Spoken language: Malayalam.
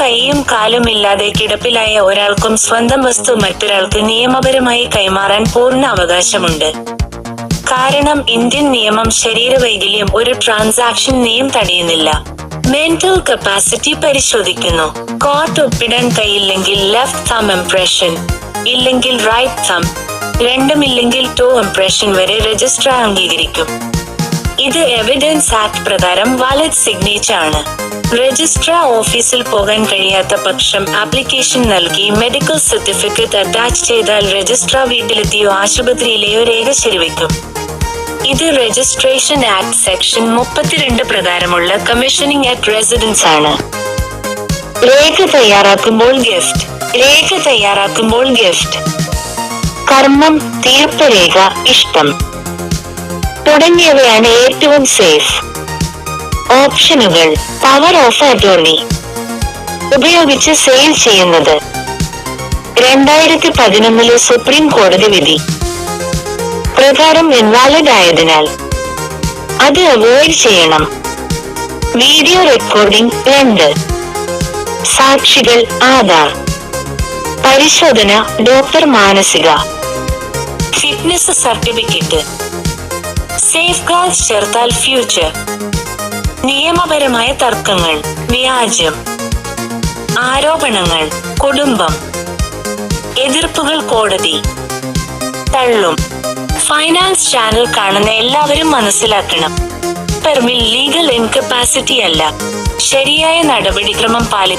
കൈയും കാലും ഇല്ലാതെ കിടപ്പിലായ ഒരാൾക്കും സ്വന്തം വസ്തു മറ്റൊരാൾക്ക് നിയമപരമായി കൈമാറാൻ പൂർണ അവകാശമുണ്ട്. കാരണം ഇന്ത്യൻ നിയമം ശരീരവൈകല്യം ഒരു ട്രാൻസാക്ഷൻ നിയം തടയുന്നില്ല. മെന്റൽ കപ്പാസിറ്റി പരിശോധിക്കുന്നു. കോർട്ട് ഒപ്പിടാൻ കൈയില്ലെങ്കിൽ ലെഫ്റ്റ് തം ഇംപ്രഷൻ ഇല്ലെങ്കിൽ റൈറ്റ് തം രണ്ടുമില്ലെങ്കിൽ ടോ ഇംപ്രഷൻ വരെ രജിസ്ട്രാർ അംഗീകരിക്കും. ഇത് എവിഡൻസ് ആക്ട് പ്രകാരം വാലറ്റ് സിഗ്നേച്ചർ ആണ്. രജിസ്ട്രാർ ഓഫീസിൽ പോകാൻ കഴിയാത്ത പക്ഷം ആപ്ലിക്കേഷൻ നൽകി മെഡിക്കൽ സർട്ടിഫിക്കറ്റ് അറ്റാച്ച് ചെയ്താൽ രജിസ്ട്രാർ വീട്ടിലെത്തിയോ ആശുപത്രിയിലെയോ രേഖ ശരിവെക്കും ഇത് രജിസ്ട്രേഷൻ ആക്ട് സെക്ഷൻ മുപ്പത്തിരണ്ട് പ്രകാരമുള്ള കമ്മീഷനിങ് അറ്റ് റെസിഡൻസ് ആണ്. രേഖ തയ്യാറാക്കുമ്പോൾ ഗിഫ്റ്റ്. രേഖ തയ്യാറാക്കുമ്പോൾ ഗിഫ്റ്റ്. കർമ്മം തീർപ്പ് രേഖ ഇഷ്ടം. തുടങ്ങിയവയാണ് ഏറ്റവും സേഫ് ഓപ്ഷനുകൾ പവർ ഓഫ് അറ്റോർണി ഉപയോഗിച്ച് സെയിൽ ചെയ്യുന്നത് രണ്ടായിരത്തി പതിനൊന്നിലെ സുപ്രീം കോടതി വിധി പ്രകാരം ഇൻവാലിഡ് ആയതിനാൽ അത് അവോയ്ഡ് ചെയ്യണം. വീഡിയോ റെക്കോർഡിംഗ് രണ്ട്. സാക്ഷികൾ ആധാർ. പരിശോധന ഡോക്ടർ മാനസിക. ഫിറ്റ്നസ് സർട്ടിഫിക്കറ്റ് സേഫ് ഗാർഡ് ചേർത്താൽ ഫ്യൂച്ചർ നിയമപരമായ തർക്കങ്ങൾ വ്യാജം ആരോപണങ്ങൾ കുടുംബം എതിർപ്പുകൾ കോടതി തള്ളും. ഫൈനാൻസ് ചാനൽ കാണുന്ന എല്ലാവരും മനസ്സിലാക്കണം. പെർമിൽ ലീഗൽ ഇൻകപ്പാസിറ്റി അല്ല. ശരിയായ നടപടിക്രമം പാലി